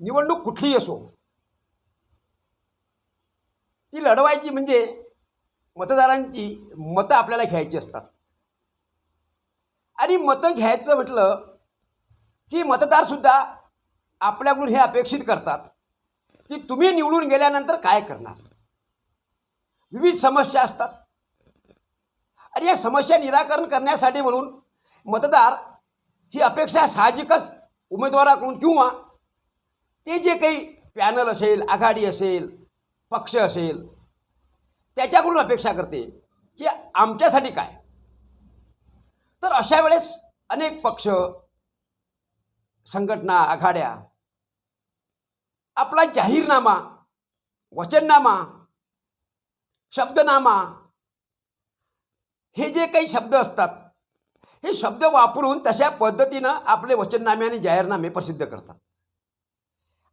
निवडणूक कुठलीही असो. ती लढवायची म्हणजे मतदारांची मतं आपल्याला घ्यायची असतात. आणि मतं घ्यायचं म्हटलं की मतदारसुद्धा आपल्याकडून हे अपेक्षित करतात की तुम्ही निवडून गेल्यानंतर काय करणार? विविध समस्या असतात. आणि या समस्या निराकरण करण्यासाठी म्हणून मतदार ही अपेक्षा साहजिकच उमेदवाराकडून किंवा ते जे काही पॅनल असेल आघाडी असेल पक्ष असेल त्याच्याकडून अपेक्षा करते की आमच्यासाठी काय? तर अशा वेळेस अनेक पक्ष संघटना आघाड्या आपला जाहीरनामा वचननामा शब्दनामा हे जे काही शब्द असतात हे शब्द वापरून तशा पद्धतीनं आपले वचननामे आणि जाहीरनामे प्रसिद्ध करतात.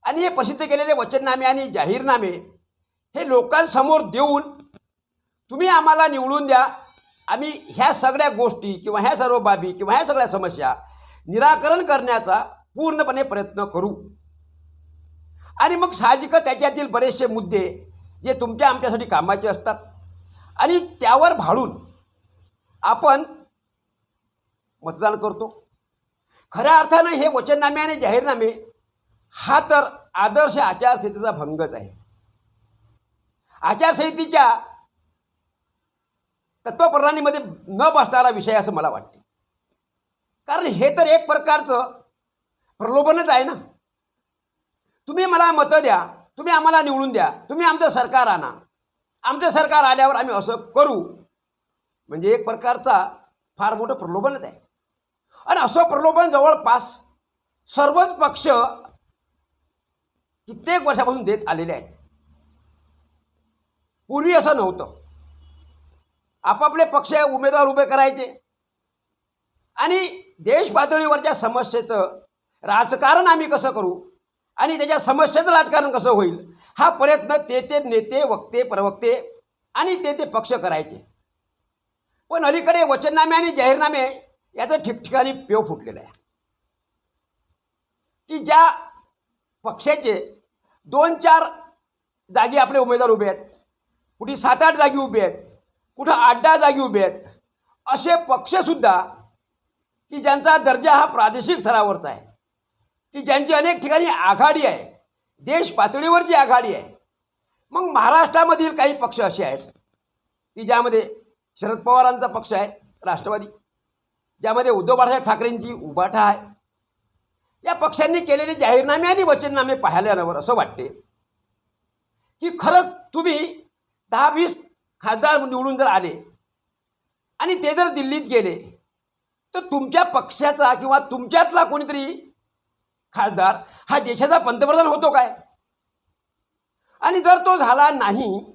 आणि हे प्रसिद्ध केलेले वचननामे आणि जाहीरनामे हे लोकांसमोर देऊन तुम्ही आम्हाला निवडून द्या. आम्ही ह्या सगळ्या गोष्टी किंवा ह्या सर्व बाबी किंवा ह्या सगळ्या समस्या निराकरण करण्याचा पूर्णपणे प्रयत्न करू. आणि मग साहजिकच त्याच्यातील बरेचसे मुद्दे जे तुमच्या आमच्यासाठी कामाचे असतात आणि त्यावर भाडून आपण मतदान करतो. खऱ्या अर्थानं हे वचननामे आणि जाहीरनामे हा तर आदर्श आचारसंहितेचा भंगच आहे. आचारसंहितेच्या तत्वप्रणालीमध्ये न बसणारा विषय असं मला वाटते. कारण हे तर एक प्रकारचं प्रलोभनच आहे ना. तुम्ही मला मतं द्या तुम्ही आम्हाला निवडून द्या तुम्ही आमचं सरकार आणा. आमचं सरकार आल्यावर आम्ही असं करू. म्हणजे एक प्रकारचा फार मोठं प्रलोभनच आहे. आणि असं प्रलोभन जवळपास सर्वच पक्ष कित्येक वर्षापासून देत आलेले आहेत. पूर्वी असं नव्हतं. आपापले पक्ष उमेदवार उभे करायचे. आणि देश पातळीवरच्या समस्येचं राजकारण आम्ही कसं करू? आणि त्याच्या समस्येचं राजकारण कसं होईल? हा प्रयत्न ते ते नेते वक्ते प्रवक्ते आणि ते ते पक्ष करायचे. पण अलीकडे वचननामे आणि जाहीरनामे याचं ठिकठिकाणी पेव फुटलेलं आहे. की ज्या पक्षाचे दोन चार जागी आपले उमेदवार उभे आहेत. कुठे सात आठ जागी उभे आहेत. कुठं आठ दहा जागी उभे आहेत. असे पक्षसुद्धा की ज्यांचा दर्जा हा प्रादेशिक स्तरावरचा आहे. की ज्यांची अनेक ठिकाणी आघाडी आहे. देश पातळीवरची आघाडी आहे. मग महाराष्ट्रामधील काही पक्ष असे आहेत. की ज्यामध्ये शरद पवारांचा पक्ष आहे राष्ट्रवादी. ज्यामध्ये उद्धव बाळासाहेब ठाकरेंची उभाठा आहे. या पक्षांनी केलेले जाहीरनामे आणि वचननामे पाहिल्यावर असं वाटते की खरंच तुम्ही दहा वीस खासदार निवडून जर आले आणि ते जर दिल्लीत गेले तर तुमच्या पक्षाचा किंवा तुमच्यातला कोणीतरी खासदार हा देशाचा पंतप्रधान होतो काय? आणि जर तो झाला नाही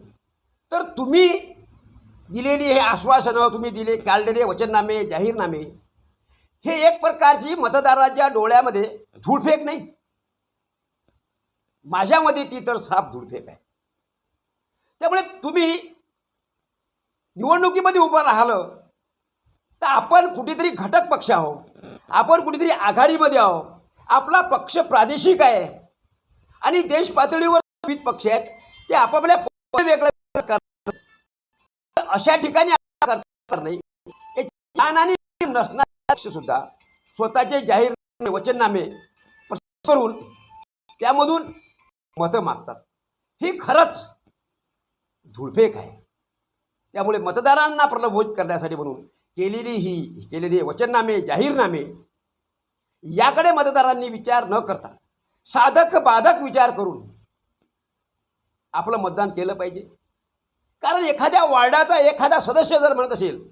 तर तुम्ही दिलेली हे आश्वासनं तुम्ही दिले काढलेले वचननामे जाहीरनामे हे एक प्रकारची मतदाराच्या डोळ्यामध्ये धूळफेक नाही. माझ्यामध्ये ती तर साफ धूळफेक आहे. त्यामुळे तुम्ही निवडणुकीमध्ये उभं राहिलं तर आपण कुठेतरी घटक पक्ष आहो आपण कुठेतरी आघाडीमध्ये आहो आपला पक्ष प्रादेशिक आहे. आणि देश पातळीवर विविध पक्ष आहेत ते आपापल्या वेगळं अशा ठिकाणी करणार नाही. आणि सुद्धा स्वतःचे जाहीर वचननामे करून त्यामधून मतं मागतात. ही खरंच धुळफेक आहे. त्यामुळे मतदारांना प्रलोभित करण्यासाठी म्हणून केलेली ही केलेली वचननामे जाहीरनामे याकडे मतदारांनी विचार न करता साधक बाधक विचार करून आपलं मतदान केलं पाहिजे. कारण एखाद्या वार्डाचा एखादा सदस्य जर म्हणत असेल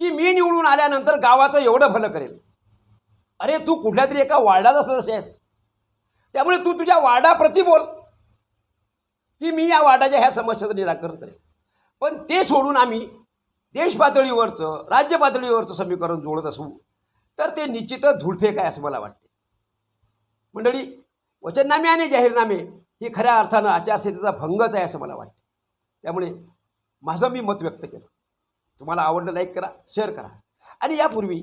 की मी निवडून आल्यानंतर गावाचं एवढं भलं करेल. अरे तू कुठल्या तरी एका वार्डाचा सदस्य आहेस. त्यामुळे तू तुझ्या वार्डाप्रती बोल. की मी या वार्डाच्या ह्या समस्येचं निराकरण करेल. पण ते सोडून आम्ही देश पातळीवरचं राज्य पातळीवरचं समीकरण जोडत असू तर ते निश्चितच धुळफेक आहे असं मला वाटते मंडळी वचननामे आणि जाहीरनामे हे खऱ्या अर्थानं आचारसंहितेचा भंगच आहे असं मला वाटते त्यामुळे माझं मी मत व्यक्त केलं. तुम्हाला आवडलं लाईक करा शेअर करा. आणि यापूर्वी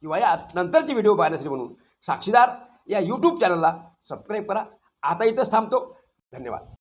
किंवा या नंतरचे व्हिडिओ पाहण्यासाठी म्हणून साक्षीदार या यूट्यूब चॅनलला सबस्क्राईब करा. आता इथंच थांबतो. धन्यवाद.